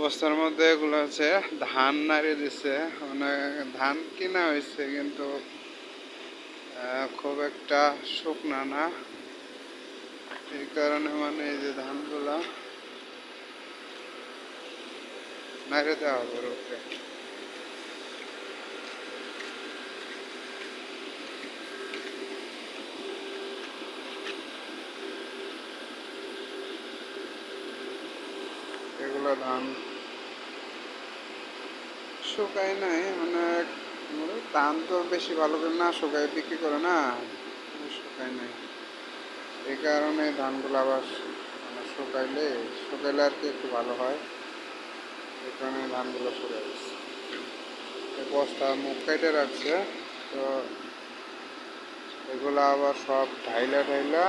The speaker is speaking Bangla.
বস্তার মধ্যে এগুলো হচ্ছে ধান নাড়িয়ে দিছে। মানে ধান কিনা হয়েছে কিন্তু খুব একটা শুকনা না। এই কারণে মানে এই যে ধানগুলা নাড়িয়ে দেওয়া হবে এগুলো ধান শুকায় নাই মানে ধান তো বেশি ভালো করে না শুকায়, বিক্রি করে না শুকায় নাই। এই কারণে ধানগুলো আবার মানে শুকাইলে শুকাইলে আর কি একটু ভালো হয়। এই কারণে ধানগুলো শুকাই গেছে। বস্তা মুখ কেটে রাখছে, তো এগুলো আবার সব ঢাইলা ঢাইলা